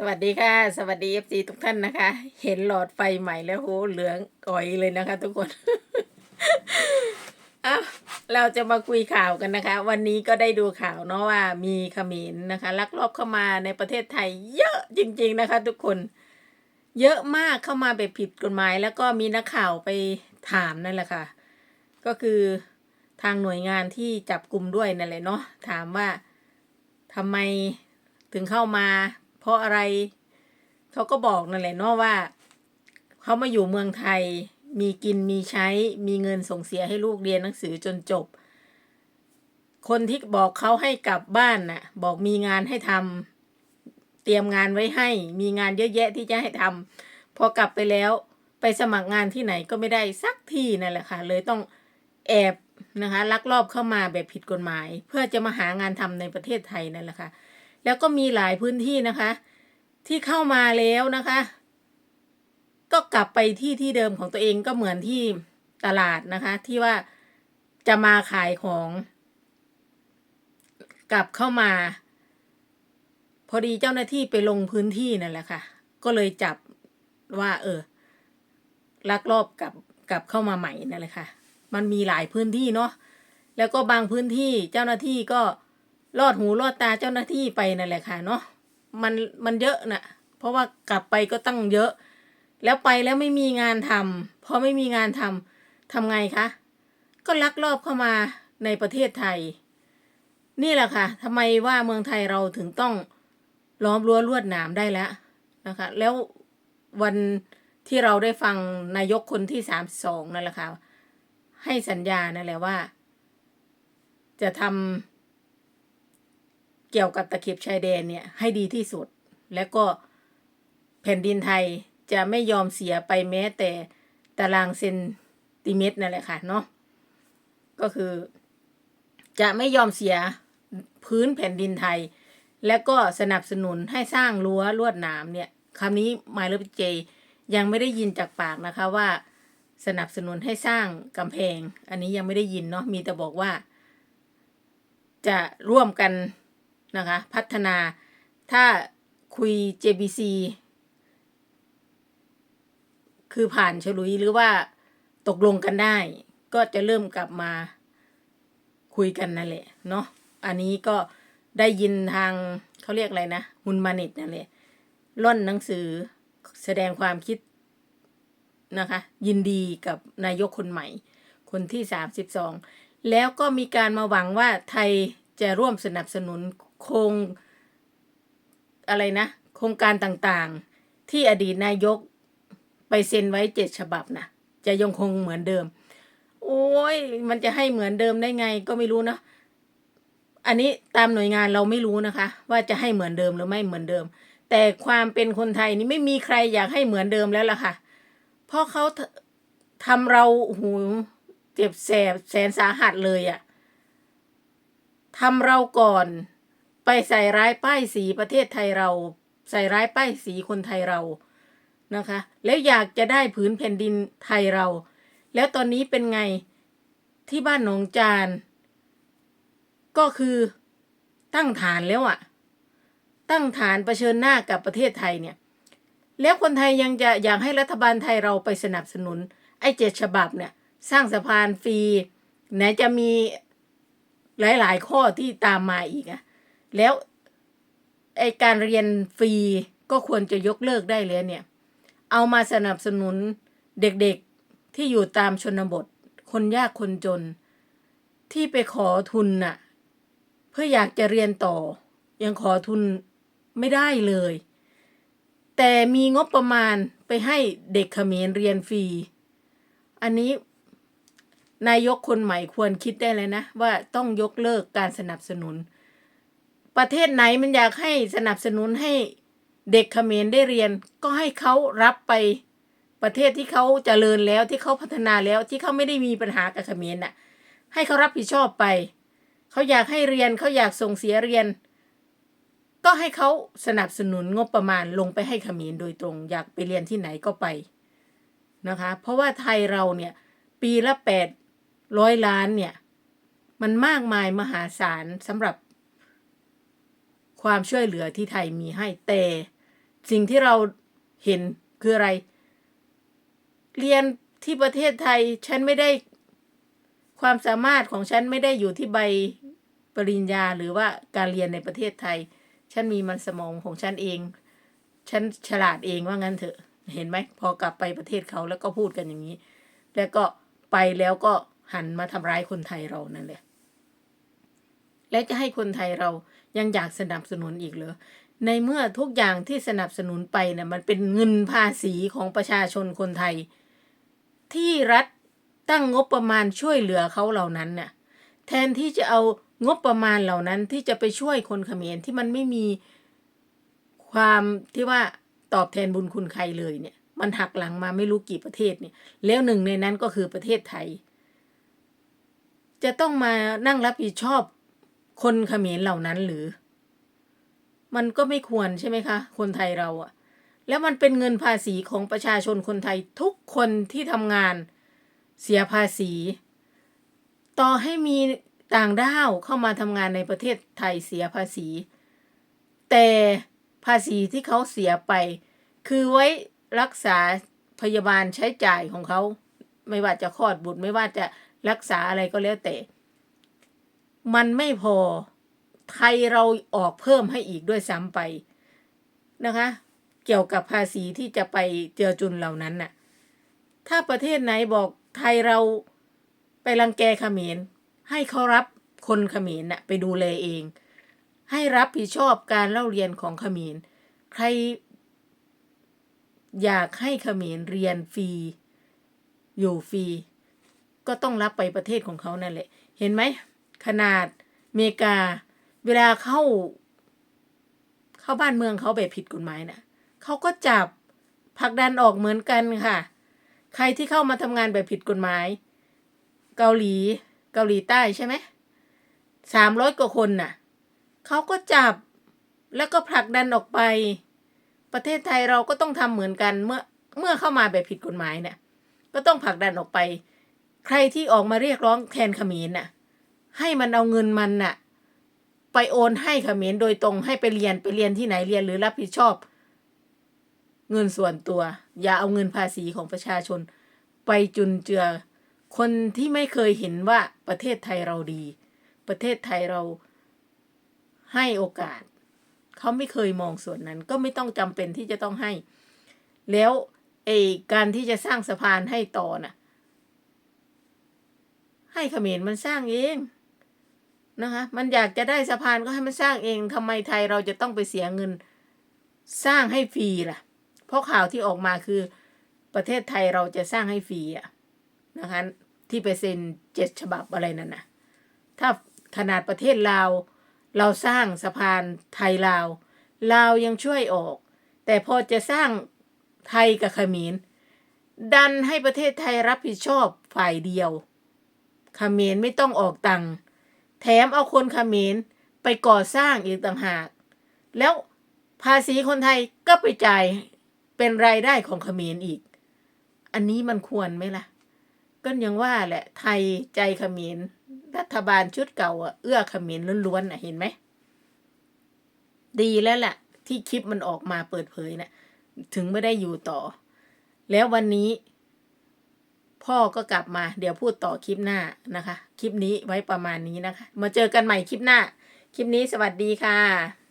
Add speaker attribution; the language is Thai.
Speaker 1: สวัสดีค่ะ สวัสดีเอฟซีทุกท่านนะคะ เห็นหลอดไฟใหม่แล้วโหเหลืองอ่อยเลยนะคะ ทุกคนอ้าเราจะมาคุยข่าวกันนะคะ วันนี้ก็ได้ดูข่าวเนาะว่ามีขมรนะคะลักลอบเข้ามาในประเทศไทย เยอะจริง ๆนะคะ ทุกคน เยอะมากเข้ามาแบบผิดกฎหมาย แล้วก็มีนักข่าวไปถามนั่นแหละค่ะ ก็คือทางหน่วยงานที่จับกลุ่มด้วยนั่นแหละเนาะถามว่าทำไมถึงเข้ามา ราะอะไร เขาก็บอกนั่นแหละเนาะว่า เขามาอยู่เมืองไทย มีกินมีใช้มีเงินส่งเสียให้ลูกเรียนหนังสือจนจบ คนที่บอกเขาให้กลับบ้านน่ะ บอกมีงานให้ทำเตรียมงานไว้ให้ มีงานเยอะแยะที่จะให้ทำพอกลับไปแล้วไปสมัครงานที่ไหนก็ไม่ได้สักที่นั่นแหละค่ะ เลยต้องแอบนะคะลักลอบเข้ามาแบบผิดกฎหมาย เพื่อจะมาหางานทำในประเทศไทยนั่นแหละค่ะ แล้วก็มีหลายพื้นที่นะคะ ที่เข้ามาแล้วนะคะ ก็กลับไปที่ที่เดิมของตัวเองก็เหมือนที่ตลาดนะคะ ที่ว่าจะมาขายของ กลับเข้ามา พอดีเจ้าหน้าที่ไปลงพื้นที่นั่นแหละค่ะ ก็เลยจับว่า เออ ลักลอบกลับกลับเข้ามาใหม่นั่นแหละค่ะ มันมีหลายพื้นที่เนาะแล้วก็บางพื้นที่เจ้าหน้าที่ก็ ลอดหูลอดตาเจ้าหน้าที่ไปนั่นแหละค่ะเนาะมันมันเยอะนะ่ะ เพราะว่ากลับไปก็ตั้งเยอะ แล้วไปแล้วไม่มีงานทำพอไม่มีงานทำทำไงคะก็ลักลอบเข้ามาในประเทศไทย นี่แหละค่ะทำไมว่าเมืองไทยเราถึงต้องล้อมรั้วลวดหนามได้แล้วนะคะ แล้ววันที่เราได้ฟังนายกคนที่สามสองนั่นแหละค่ะให้สัญญานั่นแหละว่า จะทำ กี่ยวกับตะเข็บชายแดนเนี่ยให้ดีที่สุด แล้วก็แผ่นดินไทยจะไม่ยอมเสียไปแม้แต่ตารางเซนติเมตรนั่นแหละค่ะเนาะก็คือ จะไม่ยอมเสียพื้นแผ่นดินไทย และก็สนับสนุนให้สร้างรั้วลวดหนามเนี่ยคำนี้มายเลเจยังไม่ได้ยินจากปากนะคะว่าสนับสนุนให้สร้างกำแพง อันนี้ยังไม่ได้ยินเนาะมีแต่บอกว่า จะร่วมกัน นะคะ พัฒนาถ้าคุย JBC คือผ่านฉลุยหรือว่าตกลงกันได้ ก็จะเริ่มกลับมาคุยกันนั่นแหละเนาะอันนี้ก็ได้ยินทางเขาเรียกอะไรนะฮุนมานิตนั่นแหละร่อนหนังสือแสดงความคิดนะคะ ยินดีกับนายกคนใหม่ คนที่สามสิบสองแล้วก็มีการมาหวังว่าไทยจะร่วมสนับสนุน โครงอะไรนะโครงการต่างๆ ที่อดีตนายกไปเซ็นไว้เจ็ดฉบับนะจะยังคงเหมือนเดิม โอ้ยมันจะให้เหมือนเดิมได้ไงก็ไม่รู้นะอันนี้ตามหน่วยงานเราไม่รู้นะคะ ว่าจะให้เหมือนเดิมหรือไม่เหมือนเดิม แต่ความเป็นคนไทยนี่ไม่มีใครอยากให้เหมือนเดิมแล้วล่ะค่ะ เพราะเขาทำเราหูเจ็บแสบแสนสาหัสเลยอะทำเราก่อน ไปใส่ร้ายป้ายสีประเทศไทยเรา ใส่ร้ายป้ายสีคนไทยเรานะคะ แล้วอยากจะได้ผืนแผ่นดินไทยเรา แล้วตอนนี้เป็นไงที่บ้านหนองจาน ก็คือตั้งฐานแล้วอะตั้งฐานเผชิญหน้ากับประเทศไทยเนี่ย แล้วคนไทยยังจะอยากให้รัฐบาลไทยเราไปสนับสนุน ไอ้เจ็ดฉบับเนี่ย สร้างสะพานฟรีไหนจะมีหลาย ๆ ข้อที่ตามมาอีกอะ แล้วไอการเรียนฟรีก็ควรจะยกเลิกได้เลยเนี่ย เอามาสนับสนุนเด็กๆที่อยู่ตามชนบท คนยากคนจน ที่ไปขอทุนน่ะ เพื่ออยากจะเรียนต่อ ยังขอทุนไม่ได้เลย แต่มีงบประมาณไปให้เด็กเขมรเรียนฟรี อันนี้นายกคนใหม่ควรคิดได้เลยนะ ว่าต้องยกเลิกการสนับสนุน ประเทศไหนมันอยากให้สนับสนุนให้เด็กเขมรได้เรียน ก็ให้เขารับไปประเทศที่เขาเจริญแล้วที่เขาพัฒนาแล้วที่เขาไม่ได้มีปัญหากับเขมรน่ะ ให้เขารับผิดชอบไป เขาอยากให้เรียนเขาอยากส่งเสียเรียน ก็ให้เขาสนับสนุนงบประมาณลงไปให้เขมรโดยตรง อยากไปเรียนที่ไหนก็ไปนะคะ เพราะว่าไทยเราเนี่ย ปีละแปดร้อยล้านเนี่ย มันมากมายมหาศาลสำหรับ ความช่วยเหลือที่ไทยมีให้แต่ สิ่งที่เราเห็นคืออะไร เรียนที่ประเทศไทยฉันไม่ได้ความสามารถของฉันไม่ได้อยู่ที่ใบปริญญาหรือว่าการเรียนในประเทศไทย ฉันมีมันสมองของฉันเอง ฉันฉลาดเองว่างั้นเถอะ เห็นไหม พอกลับไปประเทศเขาแล้วก็พูดกันอย่างนี้ แล้วก็ไปแล้วก็หันมาทำร้ายคนไทยเรานั่นแหละ และจะให้คนไทยเรายังอยากสนับสนุนอีกเหรอในเมื่อทุกอย่างที่สนับสนุนไปเนะ่ยมันเป็นเงินภาษีของประชาชนคนไทย ที่รัฐตั้งงบประมาณช่วยเหลือเขาเหล่านั้นเน่ะแทนที่จะเอางบประมาณเหล่านั้นที่จะไปช่วยคนเขมรที่มันไม่มีความที่ว่าตอบแทนบุญคุณใครเลยเนี่ย มันหักหลังมาไม่รู้กี่ประเทศเนี่ย แล้วหนึ่งในนั้นก็คือประเทศไทย จะต้องมานั่งรับผิดชอบ คนเขมรเหล่านั้นหรือ มันก็ไม่ควรใช่ไหมคะ คนไทยเราอะแล้วมันเป็นเงินภาษีของประชาชนคนไทยทุกคนที่ทำงานเสียภาษี ต่อให้มีต่างด้าวเข้ามาทำงานในประเทศไทยเสียภาษี แต่ภาษีที่เขาเสียไป คือไว้รักษาพยาบาลใช้จ่ายของเขา ไม่ว่าจะคลอดบุตรไม่ว่าจะรักษาอะไรก็แล้วแต่ มันไม่พอไทยเราออกเพิ่มให้อีกด้วยซ้ำไปนะคะ เกี่ยวกับภาษีที่จะไปเจือจุนเหล่านั้นน่ะ ถ้าประเทศไหนบอกไทยเราไปรังแกเขมร ให้เขารับคนเขมรน่ะไปดูแลเอง ให้รับผิดชอบการเล่าเรียนของเขมร ใคร อยากให้เขมรเรียนฟรี อยู่ฟรี ก็ต้องรับไปประเทศของเขานั่นแหละ เห็นไหม ขนาดอเมริกา เวลาเข้า เข้าบ้านเมืองเขาแบบผิดกฎหมายนะเขาก็จับผลักดันออกเหมือนกันค่ะ ใครที่เข้ามาทำงานแบบผิดกฎหมาย เกาหลีเกาหลีใต้ใช่ไหมสามร้อยกว่าคนน่ะเขาก็จับแล้วก็ผลักดันออกไป ประเทศไทยเราก็ต้องทำเหมือนกันเมื่อเมื่อเข้ามาแบบผิดกฎหมายเนี่ย ก็ต้องผลักดันออกไป ใครที่ออกมาเรียกร้องแทนขมรน่ะ ให้มันเอาเงินมันน่ะ ไปโอนให้เขมรโดยตรงให้ไปเรียนไปเรียนที่ไหนเรียนหรือรับผิดชอบ เงินส่วนตัว อย่าเอาเงินภาษีของประชาชน ไปจุนเจือ คนที่ไม่เคยเห็นว่าประเทศไทยเราดี ประเทศไทยเราให้โอกาส เขาไม่เคยมองส่วนนั้น ก็ไม่ต้องจำเป็นที่จะต้องให้ แล้วเอการที่จะสร้างสะพานให้ต่อน่ะให้เขมรมันสร้างเอง นะคะมันอยากจะได้สะพานก็ให้มันสร้างเองทำไมไทยเราจะต้องไปเสียเงินสร้างให้ฟรีล่ะ เพราะข่าวที่ออกมาคือประเทศไทยเราจะสร้างให้ฟรีอะนะคะที่ไปเซ็นเจ็ดฉบับอะไรนั่นนะถ้าขนาดประเทศลาวเราสร้างสะพานไทยลาวลาวยังช่วยออก แต่พอจะสร้างไทยกับเขมรดันให้ประเทศไทยรับผิดชอบฝ่ายเดียวเขมรไม่ต้องออกตังค์ แถมเอาคนเขมรไปก่อสร้างอีกต่างหาก แล้วภาษีคนไทยก็ไปจ่ายเป็นรายได้ของเขมรอีก อันนี้มันควรไหมล่ะ ก็ยังว่าแหละไทยใจเขมรรัฐบาลชุดเก่าเอื้อเขมรล้วนๆอะเห็นไหม ดีแล้วแหละที่คลิปมันออกมาเปิดเผยนะถึงไม่ได้อยู่ต่อ แล้ววันนี้ พ่อก็กลับมา เดี๋ยวพูดต่อคลิปหน้านะคะ คลิปนี้ไว้ประมาณนี้นะคะ มาเจอกันใหม่คลิปหน้า คลิปนี้สวัสดีค่ะ